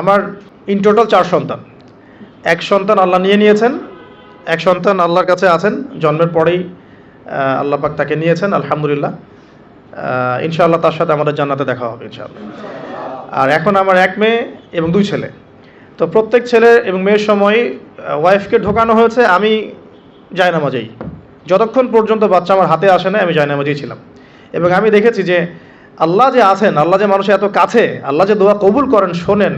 আমার in total চার সন্তান। এক সন্তান আল্লাহ নিয়ে নিয়েছেন, এক সন্তান আল্লাহর কাছে আছেন, জন্মের পরেই আল্লাহ পাক তাকে নিয়েছেন, আলহামদুলিল্লাহ। ইনশাআল্লাহ তার সাথে আমাদের জান্নাতে দেখা হবে, ইনশাআল্লাহ। আর এখন আমার এক মেয়ে এবং দুই ছেলে। তো প্রত্যেক ছেলে এবং মেয়ের সময় ওয়াইফকে ঢোকানো হয়েছে, আমি জায়নামাজেই। যতক্ষণ পর্যন্ত বাচ্চা আমার হাতে আসে না আমি জায়নামাজেই ছিলাম। এবং আমি দেখেছি যে আল্লাহ যে আছেন, আল্লাহ যে মানুষের এত কাছে, আল্লাহ যে দোয়া কবুল করেন, শোনেন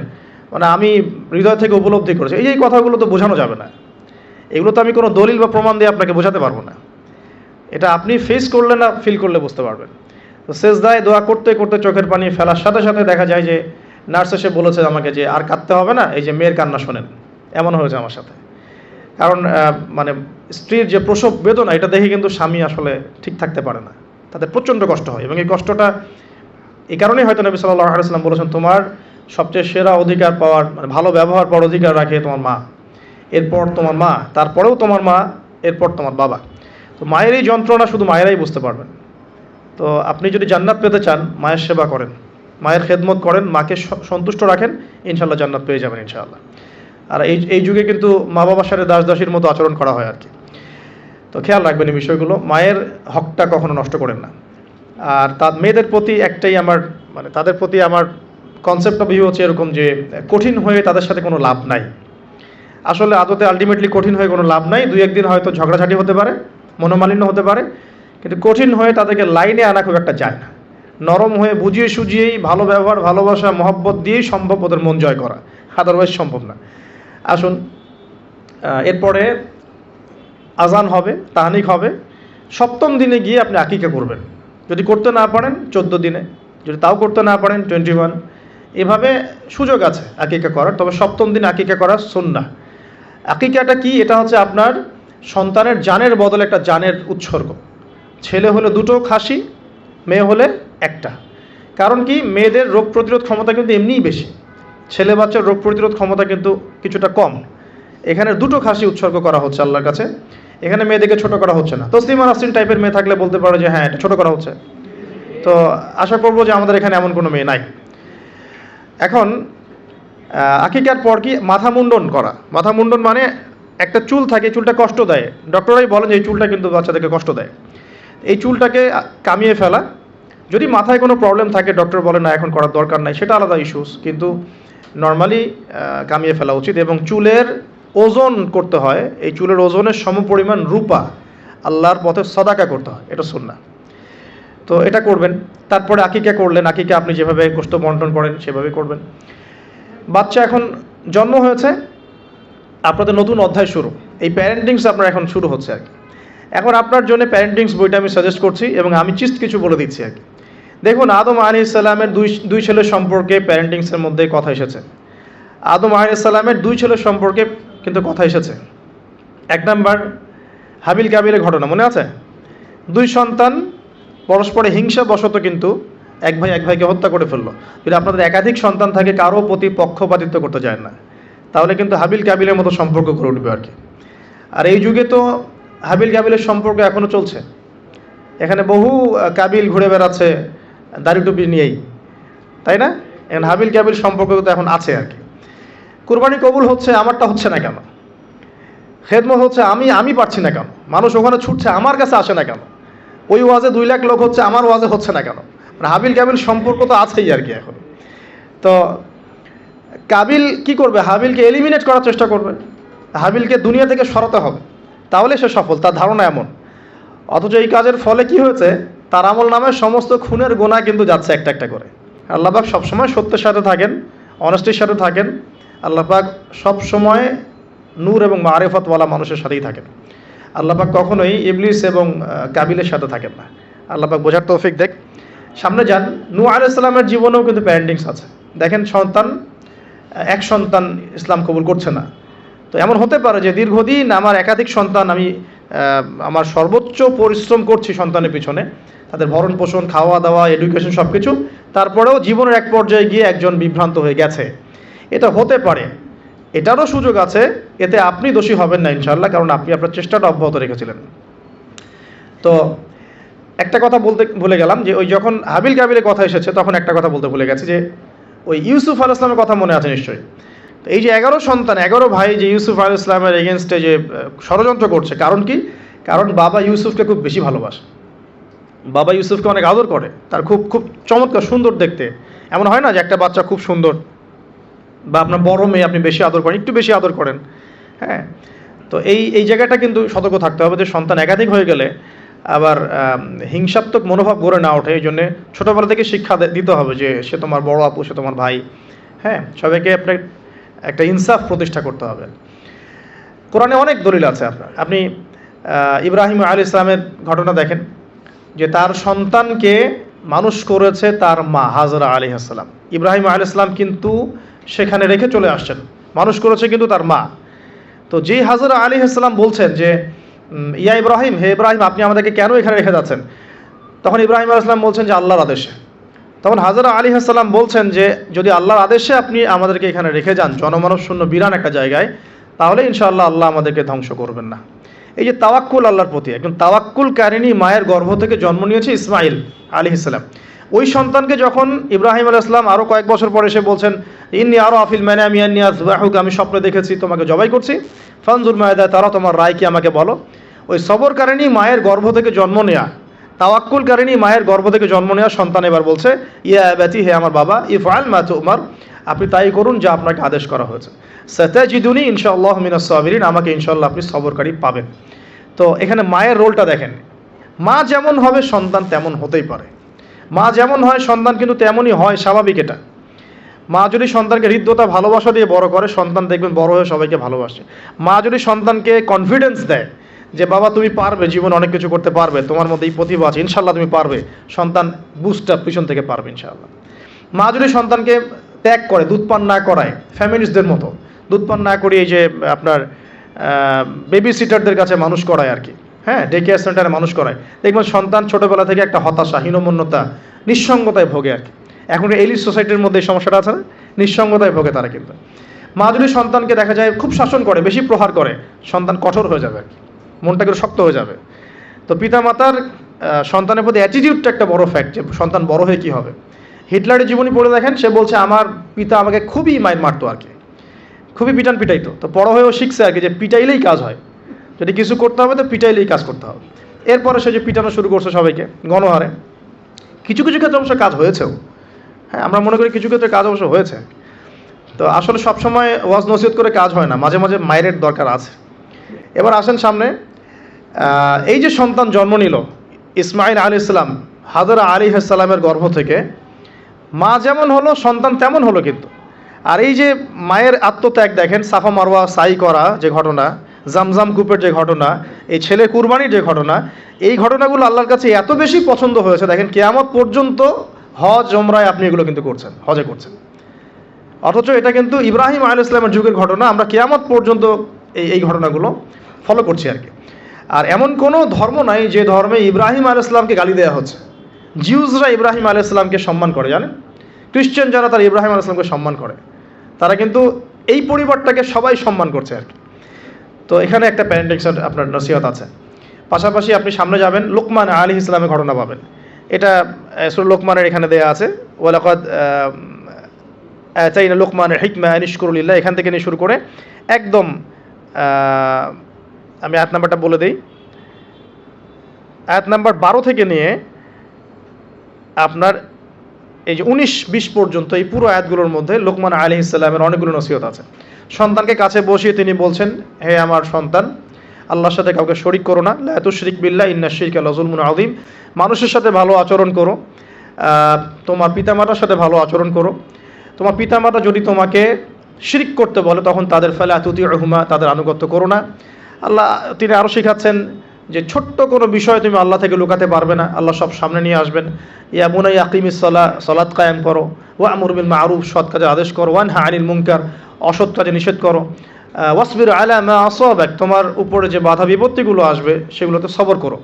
মানে আমি হৃদয় থেকে উপলব্ধি করেছি। এই এই কথাগুলো তো বোঝানো যাবে না। এগুলো তো আমি কোনো দলিল বা প্রমাণ দিয়ে আপনাকে বোঝাতে পারব না। এটা আপনি ফেস করলে না ফিল করলে বুঝতে পারবেন। তো শেষদায় দোয়া করতে করতে চোখের পানি ফেলার সাথে সাথে দেখা যায় যে নার্স এসে বলেছে আমাকে যে আর কাঁদতে হবে না, এই যে মেয়ের কান্না শোনেন। এমন হয়েছে আমার সাথে। কারণ মানে স্ত্রীর যে প্রসব বেদনা, এটা দেখে কিন্তু স্বামী আসলে ঠিক থাকতে পারে না। তাদের প্রচণ্ড কষ্ট হয় এবং এই কষ্টটা, এই কারণেই হয়তো নবী সাল্লাহ আলাইসাল্লাম বলেছেন, তোমার সবচেয়ে সেরা অধিকার পাওয়ার মানে ভালো ব্যবহার পাওয়ার অধিকার রাখে তোমার মা। এরপর তোমার মা, তারপরেও তোমার মা, এরপর তোমার বাবা। তো মায়ের এই যন্ত্রণা শুধু মায়েরাই বুঝতে পারবেন। তো আপনি যদি জান্নাত পেতে চান, মায়ের সেবা করেন। মায়ের খেদমত করেন, মাকে সন্তুষ্ট রাখেন ইনশাল্লাহ জান্নাত পেয়ে যাবেন ইনশাআল্লাহ। আর এই এই যুগে কিন্তু মা বাবার সাথে দাস দাসীর মতো আচরণ করা হয় আর কি। তো খেয়াল রাখবেন এই বিষয়গুলো, মায়ের হকটা কখনো নষ্ট করেন না। আর তার, মেয়েদের প্রতি একটাই আমার মানে তাদের প্রতি আমার কনসেপ্ট অফ ভিউ হচ্ছে এরকম যে, কঠিন হয়ে তাদের সাথে কোনো লাভ নাই। আসলে আদতে আলটিমেটলি কঠিন হয়ে কোনো লাভ নাই। দুই একদিন হয়তো ঝগড়াঝাটি হতে পারে, মনোমালিন্য হতে পারে, কিন্তু কঠিন হয়ে তাদেরকে লাইনে আনা খুব একটা যায় না। নরম হয়ে বুঝিয়ে সুঝিয়েই ভালো ব্যবহার, ভালোবাসা, মহব্বত দিয়েই সম্ভব ওদের মন জয় করা। আদারওয়াইজ সম্ভব না। আসুন এরপরে আজান হবে, তাহানিক হবে। সপ্তম দিনে গিয়ে আপনি আকিকা করবেন। যদি করতে না পারেন, চোদ্দ দিনে। যদি তাও করতে না পারেন টোয়েন্টি ওয়ান এভাবে সুযোগ আছে আকিকা করার, তবে সপ্তম দিন আকিকা করা সুন্না আকিকাটা কি? এটা হচ্ছে আপনার সন্তানের জানের বদলে একটা জানের উৎসর্গ। ছেলে হলে দুটো খাসি, মেয়ে হলে একটা। কারণ কি? মেয়েদের রোগ প্রতিরোধ ক্ষমতা কিন্তু এমনিই বেশি। ছেলে বাচ্চার রোগ প্রতিরোধ ক্ষমতা কিন্তু কিছুটা কম। এখানে দুটো খাসি উৎসর্গ করা হচ্ছে আল্লাহর কাছে। এখানে মেয়েদেরকে ছোট করা হচ্ছে না। তসলিমা নাসরিন টাইপের মেয়ে থাকলে বলতে পারো যে হ্যাঁ এটা ছোট করা হচ্ছে। তো আশা করব যে আমাদের এখানে এমন কোনো মেয়ে নাই। এখন আকিকার পর কি মাথা মুন্ডন করা? মাথা মুন্ডন মানে একটা চুল থাকে চুলটা কষ্ট দেয়। ডক্টরাই বলেন যে এই চুলটা কিন্তু বাচ্চাদেরকে কষ্ট দেয়। এই চুলটাকে কামিয়ে ফেলা। যদি মাথায় কোনো প্রবলেম থাকে, ডক্টর বলে, না, এখন করার দরকার নাই। সেটা আলাদা ইস্যুস কিন্তু নর্মালি কামিয়ে ফেলা উচিত এবং চুলের ওজন করতে হয়। এই চুলের ওজনের সমপরিমাণ রূপা আল্লাহর পথে সদাকা করতে হয়। এটা শুননা তো এটা করবেন। তারপরে আকিকা করলেন। আকিকা আপনি যেভাবে গোস্ত বন্টন করেন, সেভাবে করবেন। বাচ্চা এখন জন্ম হয়েছে। আপনাদের নতুন অধ্যায় শুরু। এই প্যারেন্টিংস আপনার এখন শুরু হচ্ছে আর কি। এখন আপনার জন্য প্যারেন্টিংস বইটা আমি সাজেস্ট করছি এবং আমি চিস্ট কিছু বলে দিচ্ছি আর কি। দেখুন, আদম আলী ইসলামের দুই দুই ছেলের সম্পর্কে প্যারেন্টিংসের মধ্যে কথা এসেছে। আদম আলী ইসলামের দুই ছেলের সম্পর্কে কিন্তু কথা এসেছে। এক নাম্বার, হাবিল কাবিলের ঘটনা মনে আছে? দুই সন্তান পরস্পরে হিংসা বশত কিন্তু এক ভাই এক ভাইকে হত্যা করে ফেলল। যদি আপনাদের একাধিক সন্তান থাকে, কারও প্রতি পক্ষপাতিত্ব করতে যায় না। তাহলে কিন্তু হাবিল কাবিলের মতো সম্পর্ক করে উঠবে আর কি। আর এই যুগে তো হাবিল কাবিলের সম্পর্ক এখনও চলছে। এখানে বহু কাবিল ঘুরে বেড়াচ্ছে দাড়ি টুপি নিয়েই। তাই না? এখন হাবিল কাবিল সম্পর্ক তো এখন আছে আর কি। কুরবানি কবুল হচ্ছে, আমারটা হচ্ছে না কেন? খেদমত হচ্ছে, আমি আমি পারছি না কেন? মানুষ ওখানে ছুটছে, আমার কাছে আসে না কেন? ওই ওয়াজে দুই লাখ লোক হচ্ছে, আমার ওয়াজে হচ্ছে না কেন? মানে হাবিল কাবিল সম্পর্ক তো আছেই আর কি এখন। তো কাবিল কি করবে? হাবিলকে এলিমিনেট করার চেষ্টা করবে। হাবিলকে দুনিয়া থেকে সরাতে হবে। তাহলে সে সফল, তার ধারণা এমন। অথচ এই কাজের ফলে কি হয়েছে? তার আমল নামে সমস্ত খুনের গোনা কিন্তু যাচ্ছে একটা একটা করে। আল্লাহবাক সবসময় সত্যের সাথে থাকেন অনেস্টির সাথে থাকেন। আল্লাপাক সবসময় নূর এবং মারেফতওয়ালা মানুষের সাথেই থাকেন। আল্লাপাক কখনোই ইবলিস এবং কাবিলের সাথে থাকেন না। আল্লাপাক বোঝার তৌফিক দেখ। সামনে যান নূ আলাইসাল্লামের জীবনেও কিন্তু প্যারেন্টিংস আছে। দেখেন সন্তান এক সন্তান ইসলাম কবুল করছে না। তো এমন হতে পারে যে দীর্ঘদিন আমার একাধিক সন্তান আমি আমার সর্বোচ্চ পরিশ্রম করছি সন্তানের পিছনে। তাদের ভরণ পোষণ, খাওয়া দাওয়া এডুকেশন সব কিছু তারপরেও জীবনের এক পর্যায়ে গিয়ে একজন বিভ্রান্ত হয়ে গেছে। এটা হতে পারে। এটারও সুযোগ আছে, এতে আপনি দোষী হবেন না ইনশাল্লাহ কারণ আপনি আপনার চেষ্টাটা অব্যাহত রেখেছিলেন। তো একটা কথা বলতে ভুলে গেলাম যে ওই যখন হাবিল কাবিলের কথা এসেছে, তখন একটা কথা বলতে ভুলে গেছি যে ওই ইউসুফ আল ইসলামের কথা মনে আছে নিশ্চয়ই। তো এই যে এগারো সন্তান, এগারো ভাই যে ইউসুফ আল ইসলামের এগেনস্টে যে ষড়যন্ত্র করছে, কারণ কি? কারণ বাবা ইউসুফকে খুব বেশি ভালোবাসে। বাবা ইউসুফকে অনেক আদর করে, তার খুব খুব চমৎকার সুন্দর দেখতে। এমন হয় না যে একটা বাচ্চা খুব সুন্দর বা আপনার বড় মেয়ে আপনি বেশি আদর করেন, একটু বেশি আদর করেন হ্যাঁ? তো এই এই জায়গাটা কিন্তু সতর্ক থাকতে হবে যে সন্তান একাধিক হয়ে গেলে আবার হিংসাত্মক মনোভাব গড়ে না ওঠে, এই জন্যে ছোটোবেলা থেকে শিক্ষা দিতে হবে যে সে তোমার বড় আপু, সে তোমার ভাই হ্যাঁ? সবাইকে আপনার একটা ইনসাফ প্রতিষ্ঠা করতে হবে। কোরআনে অনেক দলিল আছে আপনার। আপনি ইব্রাহিম আলী ইসলামের ঘটনা দেখেন, যে তার সন্তানকে মানুষ করেছে তার মা, হাজরা আলী আসসালাম ইব্রাহিম আলী ইসলাম কিন্তু সেখানে রেখে চলে আসছেন। মানুষ করেছে কিন্তু তার মা। তো যেই হাজরা আলী আসসালাম বলছেন যে ইয়া ইব্রাহিম, হে ইব্রাহিম, আপনি আমাদেরকে কেন এখানে রেখে যাচ্ছেন? তখন ইব্রাহিম আলী ইসলাম বলছেন যে, আল্লাহর আদেশে। তখন হাজরা আলী আসসালাম বলছেন যে, যদি আল্লাহর আদেশে আপনি আমাদেরকে এখানে রেখে যান, জনমানব শূন্য বিরান একটা জায়গায়, তাহলে ইনশাআল্লাহ আল্লাহ আমাদেরকে ধ্বংস করবেন না। এই যে তাওয়াক্কুল আল্লাহর প্রতি একজন তাওয়াক্কুল কারিনী মায়ের গর্ভ থেকে জন্ম নিয়েছে ইসমাইল আলী ইসলাম ওই সন্তানকে যখন ইব্রাহিম আল ইসলাম আরও কয়েক বছর পরে এসে বলছেন, ইন্নি আরও আফিল ম্যানে আমি বাহুক আমি স্বপ্নে দেখেছি, তোমাকে জবাই করছি। ফানজুর মায়দা, তারা তোমার রায় কি আমাকে বলো। ওই সবর কারিনী মায়ের গর্ভ থেকে জন্ম নেয়া তাওয়াক্কুল কারিনী মায়ের গর্ভ থেকে জন্ম নেওয়া সন্তান এবার বলছে, ইয়া ব্যতি হে আমার বাবা ইফ আল মা উমার আপনি তাই করুন যা আপনাকে আদেশ করা হয়েছে। সতাজিদুনি ইনশাআল্লাহ মিনাস সাবিরিন, আমাকে ইনশাআল্লাহ আপনি সবরকারী পাবেন। তো এখানে মায়ের রোলটা দেখেন, মা যেমন হবে, সন্তান তেমন হতেই পারে। মা যেমন হয়, সন্তান কিন্তু তেমনই হয়, স্বাভাবিক এটা। মা যদি সন্তানকে হৃদ্যতা, ভালোবাসা দিয়ে বড় করে, সন্তান দেখবেন বড় হয়ে সবাইকে ভালোবাসে। মা যদি সন্তানকে কনফিডেন্স দেয় যে, বাবা, তুমি পারবে, জীবনে অনেক কিছু করতে পারবে, তোমার মধ্যে এই প্রতিভা আছে ইনশাল্লাহ তুমি পারবে। সন্তান বুস্টার পিছন থেকে পারবে ইনশাল্লাহ মা যদি সন্তানকে ত্যাগ করে, দুধ পান না করায় ফ্যামিলিসদের মতো, দুধ পান না করিয়ে যে আপনার বেবি সিটারদের কাছে মানুষ করায় আর কি হ্যাঁ ডে কেয়ার সেন্টারে মানুষ করায়। দেখবেন সন্তান ছোটোবেলা থেকে একটা হতাশা, হীনমন্যতা, নিঃসঙ্গতায় ভোগে আর কি। এখন এলিট সোসাইটির মধ্যে এই সমস্যাটা আছে না? নিঃসঙ্গতায় ভোগে তারা কিন্তু। মা যদি সন্তানকে দেখা যায় খুব শাসন করে, বেশি প্রহার করে, সন্তান কঠোর হয়ে যাবে আর কি। মনটা একটু শক্ত হয়ে যাবে। তো পিতামাতার সন্তানের প্রতি অ্যাটিটিউডটা একটা বড় ফ্যাক্ট যে সন্তান বড় হয়ে কী হবে। হিটলারের জীবনী পড়ে দেখেন, সে বলছে, আমার পিতা আমাকে খুবই মাইর মারতো আর কি। খুবই পিটান পিটাইতো। তো বড় হয়েও শিখছে আর কি যে পিটাইলেই কাজ হয়। যদি কিছু করতে হবে তো পিটাইলেই কাজ করতে হবে। এরপরে সে যে পিটানো শুরু করছে সবাইকে, গণহারে। কিছু কিছু ক্ষেত্রে অবশ্য কাজ হয়েছেও। হ্যাঁ আমরা মনে করি কিছু ক্ষেত্রে কাজ অবশ্য হয়েছে। তো আসলে সবসময় ওয়াজ নসিহত করে কাজ হয় না, মাঝে মাঝে মায়ের দরকার আছে। এবার আসেন সামনে এই যে সন্তান জন্ম নিল ইসমাইল আলী ইসলাম হাজরা আলী সালামের গর্ভ থেকে, মা যেমন হলো, সন্তান তেমন হলো কিন্তু। আর এই যে মায়ের আত্মত্যাগ দেখেন, সাফা মারওয়া, সাই করা যে ঘটনা জামজাম কূপের যে ঘটনা, এই ছেলে কুরবানির যে ঘটনা, এই ঘটনাগুলো আল্লাহর কাছে এত বেশি পছন্দ হয়েছে। দেখেন, কেয়ামত পর্যন্ত হজ ওমরায় আপনি এগুলো কিন্তু করছেন, হজে করছেন। অথচ এটা কিন্তু ইব্রাহিম আল ইসলামের যুগের ঘটনা, আমরা কেয়ামত পর্যন্ত এই এই ঘটনাগুলো ফলো করছি আর কি। আর এমন কোনো ধর্ম নাই যে ধর্মে ইব্রাহিম আল ইসলামকে গালি দেওয়া হচ্ছে। জিউজরা ইব্রাহিম আল ইসলামকে সম্মান করে, জানেন? খ্রিশ্চান যারা, তারা ইব্রাহিম আল ইসলামকে সম্মান করে। তারা কিন্তু এই পরিবারটাকে সবাই সম্মান করছে আর কি। তো এখানে একটা প্যারেন্টিংসের আপনার নসিহত আছে। পাশাপাশি আপনি সামনে যাবেন, লোকমান আলী ইসলামের ঘটনা পাবেন। এটা সুর লোকমানের এখানে দেয়া আছে। ওয়ালাকাদ চাইনা লোকমানের হিকমা নিষ্করুলিল্লাহ এখান থেকে নিয়ে শুরু করে একদম আমি আয়াত নাম্বারটা বলে দিই। আয়াত নাম্বার বারো থেকে নিয়ে আপনার এই যে উনিশ, বিশ পর্যন্ত এই পুরো আয়াতগুলোর মধ্যে লোকমান আলী ইসলামের অনেকগুলো নসিহত আছে। সন্তানকে কাছে বসিয়ে তিনি বলছেন, হে আমার সন্তান, আল্লাহর সাথে কাউকে শরিক করো না। লায়াতু শরিক বিল্লাহ, ইন্না শিরিক আল্লাহ জুলমুন আদিম মানুষের সাথে ভালো আচরণ করো। তোমার পিতামাতার সাথে ভালো আচরণ করো। তোমার পিতামাতা যদি তোমাকে শিরিক করতে বলে, তখন তাদের ফেলে আতুতি রহুমা তাদের আনুগত্য করো না। আল্লাহ, তিনি আরও শেখাচ্ছেন যে ছোট্ট কোনো বিষয় তুমি আল্লাহ থেকে লুকাতে পারবে না। আল্লাহ সব সামনে নিয়ে আসবেন। ইয়া মুনাই আকিম সলা সলাৎ কায়েম করো। ওয়া আমরুবিল মারুফ, সৎ কাজে আদেশ করো। ওয়ান হা আনিল মুনকার। অসৎ কাজে নিষেধ করো। ওয়াসবির আলা মা আসবাক, তোমার উপরে যে বাধা বিপত্তিগুলো আসবে, সেগুলোতে সবর করো।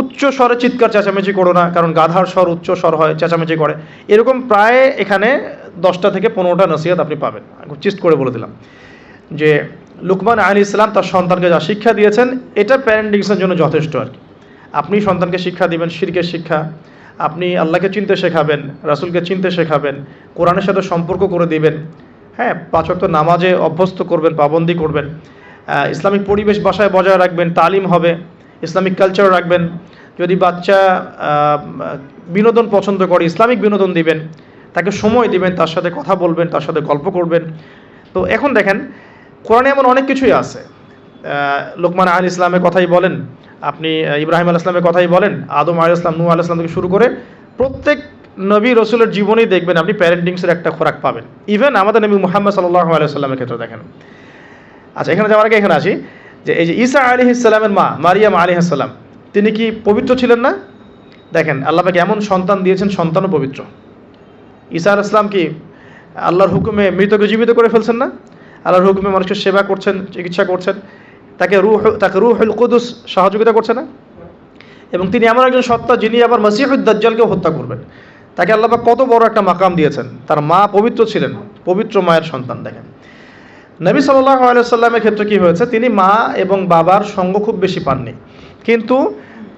উচ্চ স্বরে চিৎকার চেঁচামেচি করো না, কারণ গাধার স্বর উচ্চ স্বর হয়, চেঁচামেচি করে। এরকম প্রায় এখানে দশটা থেকে পনেরোটা নসিহত আপনি পাবেন। চিস্ট করে বলে দিলাম। যে লুকমান আলী ইসলাম তার সন্তানকে যা শিক্ষা দিয়েছেন, এটা প্যারেন্টিংসের জন্য যথেষ্ট আর কি। আপনি সন্তানকে শিক্ষা দিবেন, শিরকের শিক্ষা। আপনি আল্লাহকে চিনতে শেখাবেন, রাসূলকে চিনতে শেখাবেন, কোরআনের সাথে সম্পর্ক করে দিবেন। হ্যাঁ পাঁচক্ত নামাজে অভ্যস্ত করবেন, পাবন্দি করবেন। ইসলামিক পরিবেশ বাসায় বজায় রাখবেন, তালিম হবে, ইসলামিক কালচার রাখবেন। যদি বাচ্চা বিনোদন পছন্দ করে, ইসলামিক বিনোদন দিবেন, তাকে সময় দিবেন, তার সাথে কথা বলবেন, তার সাথে গল্প করবেন। তো এখন দেখেন, কোরআনে এমন অনেক কিছুই আছে। লোকমান আল ইসলামের কথাই বলেন, আপনি ইব্রাহিম আল ইসলামের কথাই বলেন, আদম আল ইসলাম নূ আল ইসলাম থেকে শুরু করে প্রত্যেক নবী রসুলের জীবনেই দেখবেন আপনি প্যারেন্টিংসের একটা খোরাক পাবেন। ইভেন আমাদের নবী মুহাম্মদ সাল্লাহ আলাইসাল্লামের ক্ষেত্রে দেখেন। আচ্ছা এখানে যাওয়ার আগে এখানে আসি, যে এই যে ঈসা আলী ইসলামের মা, মারিয়াম আলী ইসলাম তিনি কি পবিত্র ছিলেন না? দেখেন আল্লাহকে এমন সন্তান দিয়েছেন, সন্তানও পবিত্র। ঈসা আল ইসলাম কি আল্লাহর হুকুমে মৃতকে জীবিত করে ফেলছেন না? আল্লাহর হুকুমে মানুষকে সেবা করছেন, চিকিৎসা করছেন, তাকে রুহ, তাকে রুহুল কুদুস সহযোগিতা করছে না? এবং তিনি এমন একজন সত্তা যিনি আবার মসিহুদ্দাজ্জালকেও হত্যা করবেন। তাকে আল্লাহ কত বড় একটা মাকাম দিয়েছেন। তার মা পবিত্র ছিলেন, পবিত্র মায়ের সন্তান, দেখেন। নবী সাল্লাহ আলাইসাল্লামের ক্ষেত্রে কি হয়েছে? তিনি মা এবং বাবার সঙ্গ খুব বেশি পাননি। কিন্তু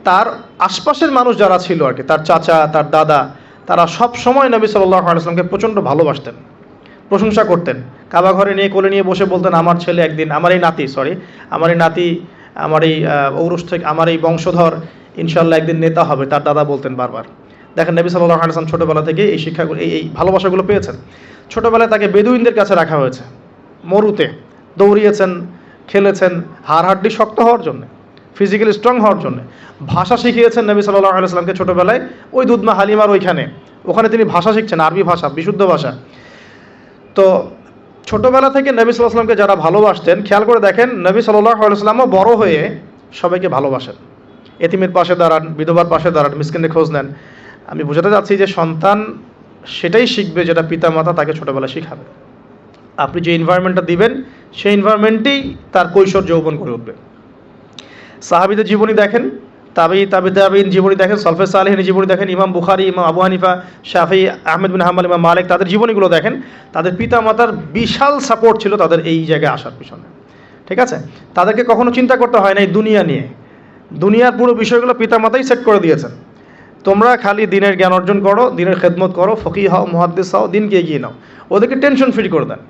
তার আশপাশের মানুষ যারা ছিল আর কি, তার চাচা, তার দাদা, তারা সব সময় নবী সাল্লাহ আলাইসলামকে প্রচণ্ড ভালোবাসতেন, প্রশংসা করতেন। কাবা ঘরে নিয়ে, কোলে নিয়ে বসে বলতেন, আমার ছেলে একদিন, আমার এই নাতি সরি আমার এই নাতি, আমার এই ঔরস থেকে, আমার এই বংশধর ইনশাল্লাহ একদিন নেতা হবে। তার দাদা বলতেন বারবার। দেখেন নবী সাল্লাহ আলাইসলাম ছোটোবেলা থেকে এই শিক্ষাগুলো এই এই ভালোবাসাগুলো পেয়েছেন। ছোটোবেলায় তাকে বেদুইনদের কাছে রাখা হয়েছে। মরুতে দৌড়িয়েছেন, খেলেছেন হাড় হাড্ডি শক্ত হওয়ার জন্য ফিজিক্যালি স্ট্রং হওয়ার জন্য। ভাষা শিখিয়েছেন নবী সাল্লাহ আলাইসলামকে ছোটোবেলায়, ওই দুধমা হালিমার ওইখানে। ওখানে তিনি ভাষা শিখছেন, আরবি ভাষা, বিশুদ্ধ ভাষা। তো ছোটোবেলা থেকে নবী সাল্লাহ সাল্লামকে যারা ভালোবাসতেন, খেয়াল করে দেখেন নবী সাল্লাহ আলাইসলামও বড় হয়ে সবাইকে ভালোবাসেন। এতিমের পাশে দাঁড়ান, বিধবার পাশে দাঁড়ান মিসকিনের খোঁজ নেন। আমি বোঝাতে চাচ্ছি যে সন্তান সেটাই শিখবে যেটা পিতামাতা তাকে ছোটোবেলায় শিখাবে। আপনি যে এনভায়রনমেন্টটা দিবেন, সেই এনভায়রনমেন্টেই তার কৈশোর যৌবন করে উঠবে। সাহাবিদের জীবনী দেখেন, তাবি তাবি, তাবিন জীবনী দেখেন, সলফে সালেহিনী জীবনী দেখেন, Imam Bukhari, Imam Abu Hanifa, Shafi, Ahmed bin Hammal Imam Malik, তাদের জীবনীগুলো দেখেন, তাদের পিতা মাতার বিশাল সাপোর্ট ছিল তাদের এই জায়গায় আসার পিছনে। ঠিক আছে? তাদেরকে কখনো চিন্তা করতে হয় না এই দুনিয়া নিয়ে। দুনিয়ার পুরো বিষয়গুলো পিতা মাতাই সেট করে দিয়েছেন। তোমরা খালি দিনের জ্ঞান অর্জন করো, দিনের খেদমত করো ফকি হও মহাদ্দেশ হও, দিনকে এগিয়ে নাও। ওদেরকে টেনশন ফ্রি করে দেন।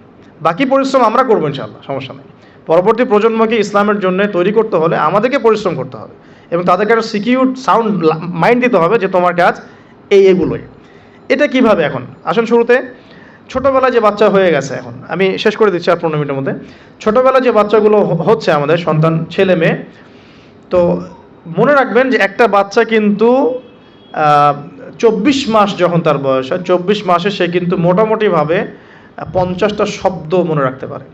বাকি পরিশ্রম আমরা করব ইনশাল্লাহ সমস্যা নেই। পরবর্তী প্রজন্মকে ইসলামের জন্য তৈরি করতে হলে আমাদেরকে পরিশ্রম করতে হবে এবং তাদেরকে একটা সিকিউর সাউন্ড মাইন্ড দিতে হবে যে তোমার কাজ এই এগুলোই। এটা কীভাবে এখন? আসুন শুরুতে। ছোটোবেলায় যে বাচ্চা হয়ে গেছে এখন, আমি শেষ করে দিচ্ছি আর পনেরো মিনিটের মধ্যে। ছোটোবেলায় যে বাচ্চাগুলো হচ্ছে আমাদের সন্তান, ছেলে, মেয়ে, তো মনে রাখবেন যে একটা বাচ্চা কিন্তু চব্বিশ মাস যখন তার বয়স হয়, চব্বিশ মাসে সে কিন্তু মোটামুটিভাবে পঞ্চাশটা শব্দ মনে রাখতে পারে।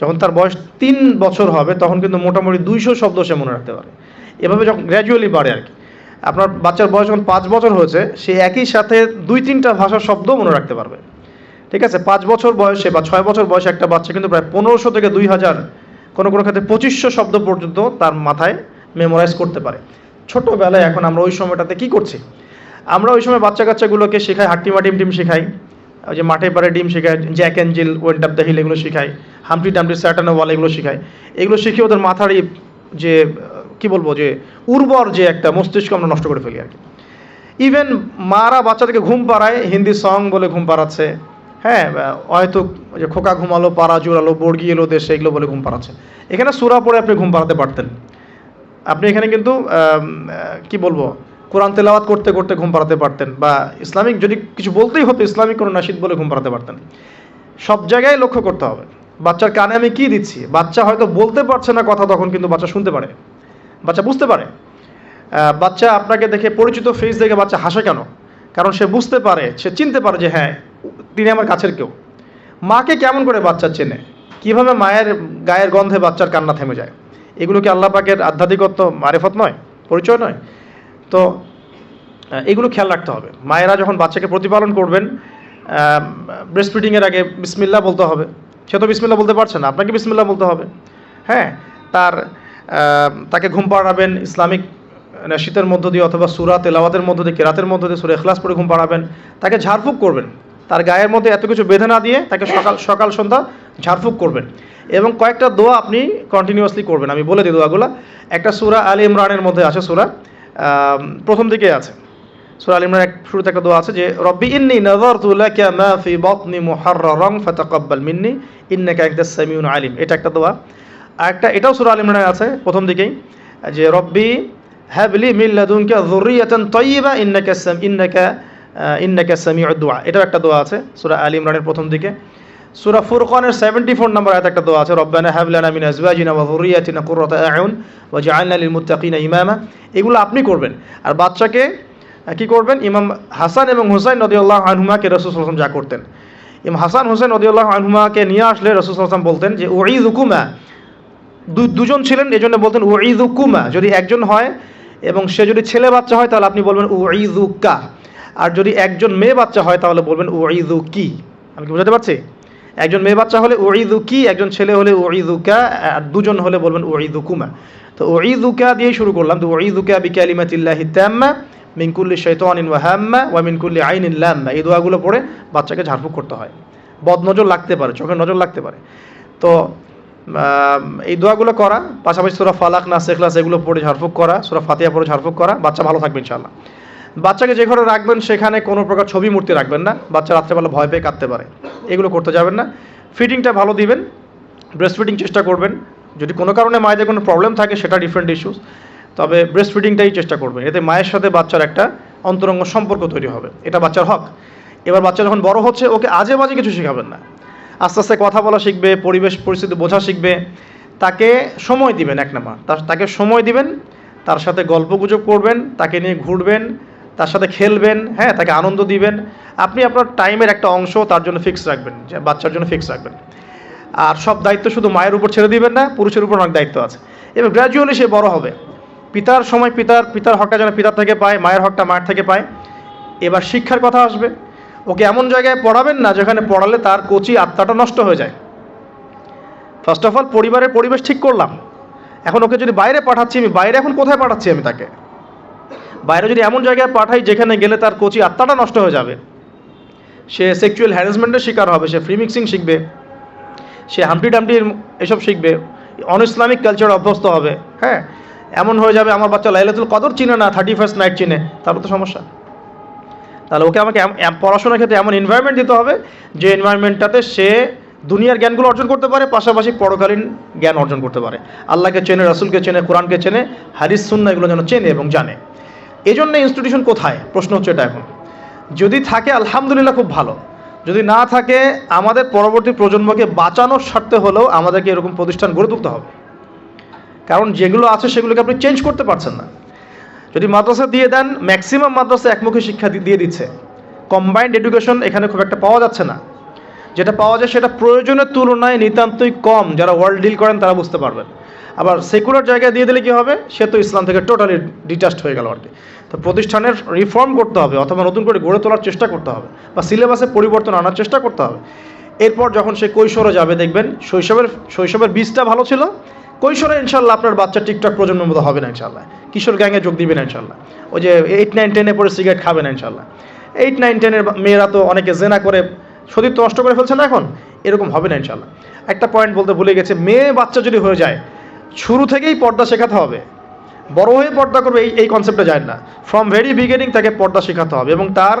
যখন তার বয়স তিন বছর হবে, তখন কিন্তু মোটামুটি দুইশো শব্দ সে মনে রাখতে পারে। এভাবে যখন গ্র্যাজুয়ালি বাড়ে আর কি। আপনার বাচ্চার বয়স যখন পাঁচ বছর হয়েছে, সে একই সাথে দুই তিনটা ভাষার শব্দ মনে রাখতে পারবে। ঠিক আছে, পাঁচ বছর বয়সে বা ছয় বছর বয়সে একটা বাচ্চা কিন্তু প্রায় পনেরোশো থেকে দুই হাজার কোনো কোনো ক্ষেত্রে পঁচিশশো শব্দ পর্যন্ত তার মাথায় মেমোরাইজ করতে পারে। ছোটোবেলায় এখন আমরা ওই সময়টাতে কি করছি? আমরা ওই সময় বাচ্চা কাচ্চাগুলোকে শেখাই হাট্টিমা ডিম শেখাই, ওই যে মাঠে পাড়ে ডিম শেখায় Jack and Jill went up the hill এগুলো শেখায় হামটি ডামটি স্যাটানো ওয়াল এগুলো শেখায় এগুলো শিখে ওদের মাথার যে, কি বলব, যে উর্বর যে একটা মস্তিষ্ক আমরা নষ্ট করে ফেলি আর কি। ইভেন মারা বাচ্চাদেরকে ঘুম পাড়ায়, হিন্দি সং বলে ঘুম পাড়াচ্ছে হ্যাঁ হয়তো যে খোকা ঘুমালো, পাড়া জুড়ালো, বর্গি এলো দেশে, এগুলো বলে ঘুম পাড়াচ্ছে। এখানে সুরা পড়ে আপনি ঘুম পাড়াতে পারতেন। আপনি এখানে কিন্তু কি বলব, কোরআন তেলাওয়াত করতে করতে ঘুম পাড়াতে পারতেন বা ইসলামিক যদি কিছু বলতেই হতো, ইসলামিক কোনো নাসিদ বলে ঘুম পাড়াতে পারতেন। সব জায়গায় লক্ষ্য করতে হবে। বাচ্চার কানে আমি কি দিচ্ছি? বাচ্চা হয়তো বলতে পারছে না কথা তখন, কিন্তু বাচ্চা শুনতে পারে। বাচ্চা বুঝতে পারে। বাচ্চা আপনাকে দেখে পরিচিত ফেস দেখে বাচ্চা হাসে কেন? কারণ সে বুঝতে পারে, সে চিনতে পারে যে হ্যাঁ তিনি আমার কাছের কেউ। মাকে কেমন করে বাচ্চা চেনে? কীভাবে মায়ের গায়ের গন্ধে বাচ্চার কান্না থেমে যায়? এগুলো কি আল্লাহ পাকের আধ্যাত্মিকত্ব মারেফত নয়, পরিচয় নয়। তো এগুলো খেয়াল রাখতে হবে। মায়েরা যখন বাচ্চাকে প্রতিপালন করবেন ব্রেস্ট ফিডিংয়ের আগে বিসমিল্লা বলতে হবে। সে তো বিসমিল্লা বলতে পারছে না, আপনাকে বিসমিল্লা বলতে হবে। হ্যাঁ তার তাকে ঘুম পাড়াবেন, ইসলামিক শীতের মধ্য দিয়ে অথবা সুরা, তেলাওয়াতের মধ্য দিয়ে, কেরাতের মধ্য দিয়ে, সুরে এখলাস পরে ঘুম পাড়াবেন। তাকে ঝাড়ফুঁক করবেন। তার গায়ের মধ্যে এত কিছু বেঁধে না দিয়ে তাকে সকাল সকাল সন্ধ্যা ঝাড়ফুঁক করবেন। এবং কয়েকটা দোয়া আপনি কন্টিনিউয়াসলি করবেন। আমি বলে দিই দোয়াগুলো। একটা সুরা আলী ইমরানের মধ্যে আছে সুরা। প্রথম দিকে আছে। সূরা আল ইমরান শুরুতে একটা দোয়া আছে যে, রব্বি ইন্নি নাযারতু লাকা মা ফি বাতনি মুহাররারান ফাতাকাব্বাল মিন্নি, ইন্নাকা আনতাস সামিউল আলিম। এটা একটা দোয়া। আর একটা, এটাও সুরা আল ইমরানে আছে প্রথম দিকেই। যে, রব্বি হাবলি মিন লাদুনকা যুররিয়াতান তাইয়্যিবা ইন্নাকা ইন্নাকা ইন্নাকা সামিউদ দুআ এটাও একটা দোয়া আছে সূরা আল ইমরানের প্রথম দিকে। সূরা ফুরকানের 74 নম্বর আয়াত একটা দোয়া আছে, রব্বানা হাব লানা মিন আজওয়াজিনা ওয়া যুররিয়াতিনা কুররাতা আ'য়ুন ওয়াজআলনা লিল মুত্তাকিনা ইমামা। এগুলো আপনি করবেন। আর বাচ্চাকে কি করবেন? ইমাম হাসান এবং হুসাইন রাদিয়াল্লাহু আনহুমাকে রাসূল সাল্লাল্লাহু যা করতেন। ইমাম হাসান হোসেন রাদিয়াল্লাহু আনহুমাকে নিয়ে আসলে রাসূল সাল্লাল্লাহু বলতেন যে, উঈযুকুমা। দু- দুজন ছিলেন এই জন্য বলতেন, উঈযুকুমা। যদি একজন হয় এবং সে যদি ছেলে বাচ্চা হয়, তাহলে আপনি বলবেন, উঈযুকা। আর যদি একজন মেয়ে বাচ্চা হয়, তাহলে বলবেন, উঈযুকি। আমি কি বোঝাতে পারছি? একজন মেয়ে বাচ্চা হলে উঈযুকি, একজন ছেলে হলে আর দুজন হলে বলবেন উঈযুকুমা। তো উঈযুকা দিয়ে শুরু করলাম। তো উঈযুকা বিকালিমাতিল্লাহি তাম্মা, মিন কুল্লি শাইতানিন ওয়া হাম্মা, ওয়া মিন কুল্লি আইনিন লাম্মা। এই দোয়াগুলো পড়ে বাচ্চাকে ঝাড়ফুঁক করতে হয়। বদনজর লাগতে পারে, চোখের নজর লাগতে পারে। তো এই দোয়াগুলো করা, পাশাপাশি সুরা ফালাক না সেখলাস এগুলো পড়ে ঝাড়ফুঁক করা, সুরা ফাতিয়া পড়ে ঝাড়ফুঁক করা, বাচ্চা ভালো থাকবে ইনশাল্লাহ বাচ্চাকে যে ঘরে রাখবেন, সেখানে কোনো প্রকার ছবি মূর্তি রাখবেন না। বাচ্চা রাত্রেবেলা ভয় পেয়ে কাঁদতে পারে। এগুলো করতে যাবেন না। ফিটিংটা ভালো দিবেন। ব্রেস্ট ফিডিং চেষ্টা করবেন। যদি কোনো কারণে মায়েদের কোনো প্রবলেম থাকে, সেটা ডিফারেন্ট ইস্যুস তবে ব্রেস্ট ফিডিংটাই চেষ্টা করবেন। এতে মায়ের সাথে বাচ্চার একটা অন্তরঙ্গ সম্পর্ক তৈরি হবে। এটা বাচ্চার হক। এবার বাচ্চা যখন বড় হচ্ছে, ওকে আজে বাজে কিছু শেখাবেন না। আস্তে আস্তে কথা বলা শিখবে, পরিবেশ, পরিস্থিতি বোঝা শিখবে। তাকে সময় দিবেন এক নাম্বার। তাকে সময় দিবেন। তার সাথে গল্প গুজব করবেন। তাকে নিয়ে ঘুরবেন। তার সাথে খেলবেন হ্যাঁ তাকে আনন্দ দিবেন। আপনি আপনার টাইমের একটা অংশ তার জন্য ফিক্স রাখবেন বাচ্চার জন্য ফিক্স রাখবেন। আর সব দায়িত্ব শুধু মায়ের উপর ছেড়ে দিবেন না, পুরুষের উপর অনেক দায়িত্ব আছে। এবং গ্র্যাজুয়ালি সে বড় হবে। পিতার সময় পিতার পিতার হকটা যেন পিতার থেকে পায়, মায়ের হকটা মায়ের থেকে পায়। এবার শিক্ষার কথা আসবে। ওকে এমন জায়গায় পড়াবেন না যেখানে পড়ালে তার কোচি আত্মাটা নষ্ট হয়ে যায়। ফার্স্ট অফ অল পরিবারের পরিবেশ ঠিক করলাম। এখন ওকে যদি বাইরে পাঠাচ্ছি, আমি বাইরে এখন কোথায় পাঠাচ্ছি আমি তাকে? বাইরে যদি এমন জায়গায় পাঠাই যেখানে গেলে তার কোচি আত্মাটা নষ্ট হয়ে যাবে। সে সেক্সুয়াল হ্যারাসমেন্টের শিকার হবে, সে ফ্রি মিক্সিং শিখবে, সে হামটি টামটির এসব শিখবে অন ইসলামিক কালচার অভ্যস্ত হবে হ্যাঁ? এমন হয়ে যাবে, আমার বাচ্চা লাইলাতুল কদর চিনে না থার্টি ফার্স্ট নাইট চিনে, তারপর তো সমস্যা। তাহলে ওকে আমাকে পড়াশোনার ক্ষেত্রে এমন এনভায়রনমেন্ট দিতে হবে, যে এনভায়রনমেন্টটাতে সে দুনিয়ার জ্ঞানগুলো অর্জন করতে পারে, পাশাপাশি পরকালীন জ্ঞান অর্জন করতে পারে। আল্লাহকে চেনে, রাসুলকে চেনে, কোরআনকে চেনে হারিস সুন্না এগুলো যেন চেনে এবং জানে। এই জন্য ইনস্টিটিউশন কোথায়? প্রশ্ন হচ্ছে এটা এখন। যদি থাকে, আলহামদুলিল্লাহ খুব ভালো। যদি না থাকে, আমাদের পরবর্তী প্রজন্মকে বাঁচানোর স্বার্থে হলেও আমাদেরকে এরকম প্রতিষ্ঠান গড়ে তুলতে হবে। কারণ যেগুলো আছে, সেগুলোকে আপনি চেঞ্জ করতে পারছেন না। যদি মাদ্রাসা দিয়ে দেন ম্যাক্সিমাম মাদ্রাসা একমুখী শিক্ষা দিয়ে দিচ্ছে। কম্বাইন্ড এডুকেশন এখানে খুব একটা পাওয়া যাচ্ছে না। যেটা পাওয়া যায়, সেটা প্রয়োজনের তুলনায় নিতান্তই কম। যারা ওয়ার্ল্ড ডিল করেন, তারা বুঝতে পারবেন। আবার সেকুলার জায়গায় দিয়ে দিলে কি হবে? সে তো ইসলাম থেকে টোটালি ডিটাচড হয়ে গেল আর কি। তো প্রতিষ্ঠানের রিফর্ম করতে হবে অথবা নতুন করে গড়ে তোলার চেষ্টা করতে হবে বা সিলেবাসে পরিবর্তন আনার চেষ্টা করতে হবে। এরপর যখন সে কৈশোরে যাবে, দেখবেন শৈশবের শৈশবের বীজটা ভালো ছিল। কৈশোরে ইনশাল্লাহ আপনার বাচ্চা টিকটক প্রজন্মের মতো হবে না ইনশাল্লাহ কিশোর গ্যাংয়ে যোগ দিবে না ইনশাল্লাহ ওই যে এইট নাইন টেনে পরে সিগারেট খাবে না ইনশাল্লাহ এইট নাইন টেনের মেয়েরা তো অনেকে জেনা করে সতীর্থ নষ্ট করে ফেলছে না এখন? এরকম হবে না ইনশাল্লাহ একটা পয়েন্ট বলতে ভুলে গেছে, মেয়ে বাচ্চা যদি হয়ে যায় শুরু থেকেই পর্দা শেখাতে হবে। বড় হয়ে পর্দা করবে এই এই কনসেপ্টে যায় না। ফ্রম ভেরি বিগিনিং তাকে পর্দা শেখাতে হবে এবং তার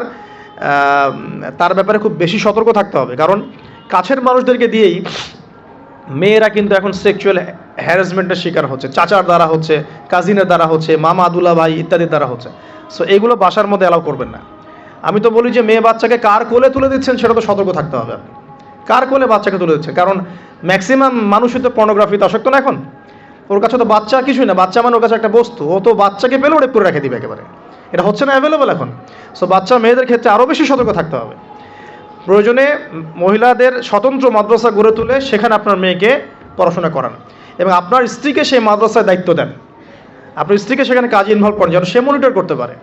তার ব্যাপারে খুব বেশি সতর্ক থাকতে হবে। কারণ কাছের মানুষদেরকে দিয়েই মেয়েরা কিন্তু এখন সেক্সুয়াল হ্যারাসমেন্টের শিকার হচ্ছে। চাচার দ্বারা হচ্ছে কাজিনের দ্বারা হচ্ছে, মামা, দুলা ভাই ইত্যাদির দ্বারা হচ্ছে। সো এগুলো বাসার মধ্যে অ্যালাউ করবেন না। আমি তো বলি যে মেয়ে বাচ্চাকে কার কোলে তুলে দিচ্ছেন সেটা তো সতর্ক থাকতে হবে। কার কোলে বাচ্চাকে তুলে দিচ্ছেন? কারণ ম্যাক্সিমাম মানুষই তো পর্নোগ্রাফিতে আসক্ত না এখন। ওর কাছে তো বাচ্চা কিছুই না, বাচ্চা মানে ওর কাছে একটা বস্তু। ও তো বাচ্চাকে পেলেও রেপ করে রেখে দিবে একেবারে। এটা হচ্ছে না অ্যাভেলেবল এখন। সো বাচ্চা মেয়েদের ক্ষেত্রে আরও বেশি সতর্ক থাকতে হবে। প্রয়োজনে মহিলাদের স্বতন্ত্র মাদ্রাসা গড়ে তুলে সেখানে আপনার মেয়েকে পড়াশোনা করান। এবং আপনার স্ত্রীকে সেই মাদ্রাসায় দায়িত্ব দেন। আপনার স্ত্রীকে সেখানে কাজে ইনভলভ করেন, যেন সে মনিটর করতে পারে।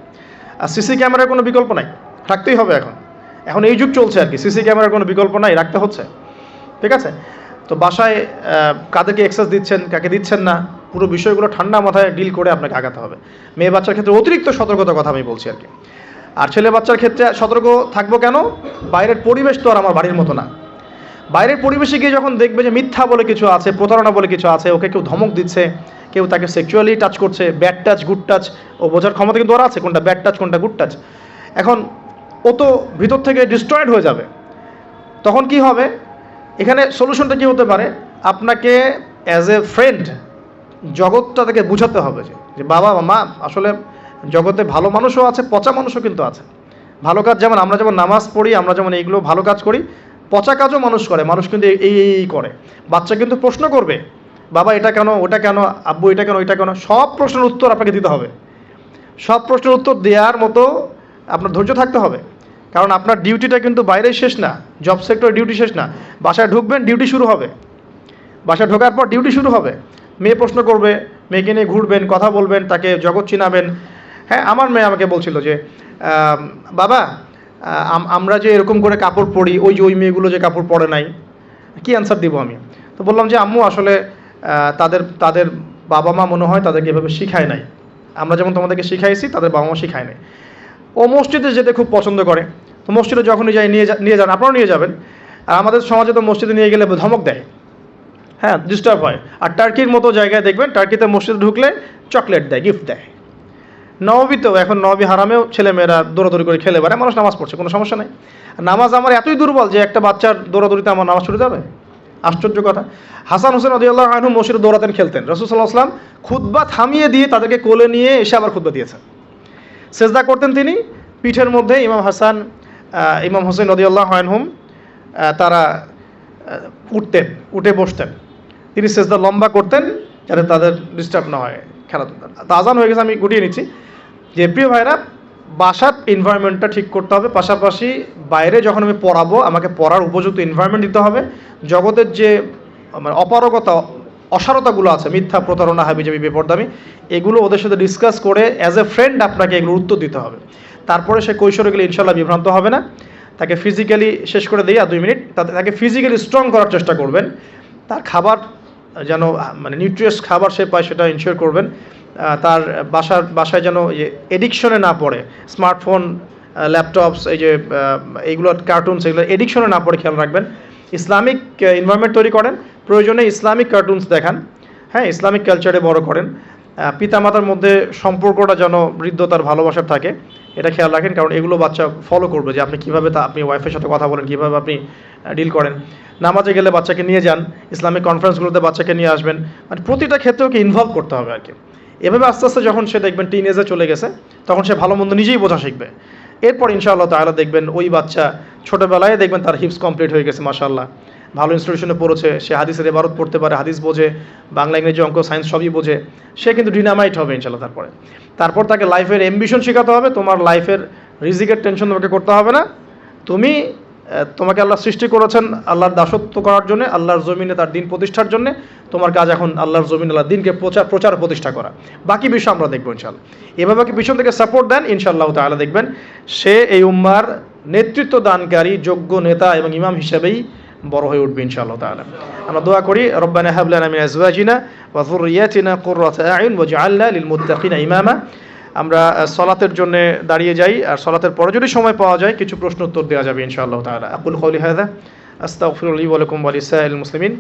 আর সিসি ক্যামেরার কোনো বিকল্প নাই। রাখতেই হবে এখন। এখন এই যুগ চলছে আর কি। সিসি ক্যামেরার কোনো বিকল্প নাই, রাখতে হচ্ছে। ঠিক আছে? তো বাসায় কাদেরকে এক্সেস দিচ্ছেন, কাকে দিচ্ছেন না, পুরো বিষয়গুলো ঠান্ডা মাথায় ডিল করে আপনাকে আগাতে হবে। মেয়ে বাচ্চার ক্ষেত্রে অতিরিক্ত সতর্কতার কথা আমি বলছি আর কি। আর ছেলে বাচ্চার ক্ষেত্রে সতর্ক থাকব কেন? বাইরের পরিবেশ তো আর আমার বাড়ির মতো না। বাইরের পরিবেশে গিয়ে যখন দেখবে যে মিথ্যা বলে কিছু আছে, প্রতারণা বলে কিছু আছে, ওকে কেউ ধমক দিচ্ছে, কেউ তাকে সেক্সুয়ালি টাচ করছে ব্যাড টাচ গুড টাচ ও বোঝার ক্ষমতা কিন্তু ওরা আছে, কোনটা ব্যাড টাচ কোনটা গুড টাচ এখন ও তো ভিতর থেকে ডিস্ট্রয়েড হয়ে যাবে। তখন কি হবে? এখানে সলিউশনটা কি হতে পারে? আপনাকে অ্যাজ এ ফ্রেন্ড জগৎটা থেকে বুঝাতে হবে যে বাবা মা আসলে জগতে ভালো মানুষও আছে, পচা মানুষও কিন্তু আছে। ভালো কাজ যেমন আমরা যেমন নামাজ পড়ি, আমরা যেমন এইগুলো ভালো কাজ করি, পচা কাজও মানুষ করে, মানুষ কিন্তু এই এই করে। বাচ্চা কিন্তু প্রশ্ন করবে, বাবা, এটা কেন, ওটা কেন, আব্বু, এটা কেন, ওইটা কেন? সব প্রশ্নের উত্তর আপনাকে দিতে হবে। সব প্রশ্নের উত্তর দেওয়ার মতো আপনার ধৈর্য থাকতে হবে। কারণ আপনার ডিউটিটা কিন্তু বাইরে শেষ না জব সেক্টর ডিউটি শেষ না। বাসায় ঢুকবেন, ডিউটি শুরু হবে। বাসায় ঢোকার পর ডিউটি শুরু হবে। মেয়ে প্রশ্ন করবে, মেয়েকে নিয়ে ঘুরবেন, কথা বলবেন, তাকে জগৎ চিনাবেন। হ্যাঁ আমার মেয়ে আমাকে বলছিল যে বাবা, আম- আমরা যে এরকম করে কাপড় পরি, ওই যে ওই মেয়েগুলো যে কাপড় পরে নাই, কি অ্যান্সার দিব আমি? তো বললাম যে, আম্মু, আসলে তাদের তাদের বাবা মা মনে হয় তাদেরকে এভাবে শিখায় নাই। আমরা যেমন তোমাদেরকে শিখাইছি, তাদের বাবা মা শিখায় নাই। ও মসজিদে যেতে খুব পছন্দ করে। তো মসজিদে যখনই যাই, নিয়ে যা- নিয়ে যান, আপনারাও নিয়ে যাবেন। আর আমাদের সমাজে তো মসজিদে নিয়ে গেলে ধমক দেয়। হ্যাঁ ডিস্টার্ব হয়। আর টার্কির মতো জায়গায় দেখবেন, টার্কিতে মসজিদে ঢুকলে চকলেট দেয় গিফট দেয়। নববীতেও এখন নবী হারামেও ছেলেমেয়েরা দৌড়াদৌড়ি করে খেলে বেড়ায়, মানুষ নামাজ পড়ছে, কোনো সমস্যা নেই। নামাজ আমার এতই দুর্বল যে একটা বাচ্চার দৌড়াদৌড়িতে আমার নামাজ ছুটে যাবে? আশ্চর্য কথা। হাসান হোসেন রদিয়াল্লাহ আনহু মসজিদে দৌড়াতেন, খেলতেন। রসুল রসুল্লাহ আসলাম খুদ্া থামিয়ে দিয়ে তাদেরকে কোলে নিয়ে এসে আবার খুদ্া দিয়েছেন। সেজদা করতেন তিনি। পিঠের মধ্যে ইমাম হাসান ইমাম হোসেন রদিয়াল্লাহ আনহুম আহ, তারা উঠতেন উঠে বসতেন। তিনি সেজদা লম্বা করতেন যাতে তাদের ডিস্টার্ব না হয় খেলাধুলা। তা আজান হয়ে গেছে আমি গুটিয়ে নিচ্ছি যে প্রিয় ভাইরা বাসার এনভায়রনমেন্টটা ঠিক করতে হবে। পাশাপাশি বাইরে যখন আমি পড়াবো আমাকে পড়ার উপযুক্ত এনভায়রনমেন্ট দিতে হবে। জগতের যে মানে অপারগতা অসারতাগুলো আছে, মিথ্যা প্রতারণা, হাবিজাবি, বেপরদামি, এগুলো ওদের সাথে ডিসকাস করে অ্যাজ এ ফ্রেন্ড আপনাকে এগুলো উত্তর দিতে হবে। তারপরে সে কৈশোরে গেলে ইনশাল্লাহ বিভ্রান্ত হবে না। তাকে ফিজিক্যালি শেষ করে দিই আর দুই মিনিট। তাতে তাকে ফিজিক্যালি স্ট্রং করার চেষ্টা করবেন। তার খাবার যেন মানে নিউট্রিয়াস খাবার সে পায় সেটা ইনশিওর করবেন। তার বাসার, বাসায় যেন এডিকশনে না পড়ে। স্মার্টফোন ল্যাপটপস এই যে এইগুলো কার্টুনস এগুলো এডিকশনে না পড়ে, খেয়াল রাখবেন। ইসলামিক এনভায়রনমেন্ট তৈরি করেন। প্রয়োজনে ইসলামিক কার্টুনস দেখান। হ্যাঁ ইসলামিক কালচারে বড় করেন। পিতামাতার মধ্যে সম্পর্কটা যেন বৃদ্ধতার ভালোবাসার থাকে, এটা খেয়াল রাখেন, কারণ এগুলো বাচ্চা ফলো করবে যে আপনি কীভাবে তা আপনি ওয়াইফের সাথে কথা বলেন, কীভাবে আপনি ডিল করেন। নামাজে গেলে বাচ্চাকে নিয়ে যান, ইসলামিক কনফারেন্সগুলোতে বাচ্চাকে নিয়ে আসবেন। মানে প্রতিটা ক্ষেত্রে ওকে ইনভলভ করতে হবে আর কি এভাবে আস্তে আস্তে যখন সে দেখবেন টিন এজে চলে গেছে, তখন সে ভালো মন্দ নিজেই বোঝা শিখবে। এরপর ইনশাআল্লাহ তাহলে দেখবেন ওই বাচ্চা ছোটোবেলায় দেখবেন তার হিপস কমপ্লিট হয়ে গেছে মাশাল্লাহ ভালো ইনস্টিটিউশনে পড়েছে, সে হাদিসের এবারত পড়তে পারে, হাদিস বোঝে, বাংলা, ইংরেজি অঙ্ক সায়েন্স সবই বোঝে, সে কিন্তু ডিনামাইট হবে ইনশাল্লাহ তারপরে। তারপর তাকে লাইফের এম্বিশন শেখাতে হবে, তোমার লাইফের রিজিকের টেনশন তোমাকে করতে হবে না। তুমি তোমাকে আল্লাহ সৃষ্টি করেছেন আল্লাহর দাসত্ব করার জন্য, আল্লাহর জমিনে তার দিন প্রতিষ্ঠার জন্য, তোমার কাজ এখন আল্লাহর জমিন আল্লাহ দিনকে প্রচার প্রচার প্রতিষ্ঠা করা। বাকি বিষয় আমরা দেখব ইনশাল্লাহ এভাবে পিছন থেকে সাপোর্ট দেন ইনশাল্লাহ তাহলে দেখবেন, সে এই উম্মার নেতৃত্ব দানকারী যোগ্য নেতা এবং ইমাম হিসেবেই বড় হয়ে উঠবে ইনশাআল্লাহ তাআলা। আমরা দোয়া করি, রব্বানা হাব লানা মিন আজওয়াজিনা ওয়া যুররিয়াতিনা কুররাতা আয়ুন লিল মুত্তাকিনা ইমামা। আমরা সলাতের জন্য দাঁড়িয়ে যাই, আর সলাতের পরে যদি সময় পাওয়া যায়, কিছু প্রশ্ন উত্তর দেওয়া যাবে ইনশাআল্লাহ তাআলা। আকুল কওলি হাযা, আস্তাগফিরুল্লাহি ওয়া লাকুম ওয়া লিসাইল মুসলিমিন।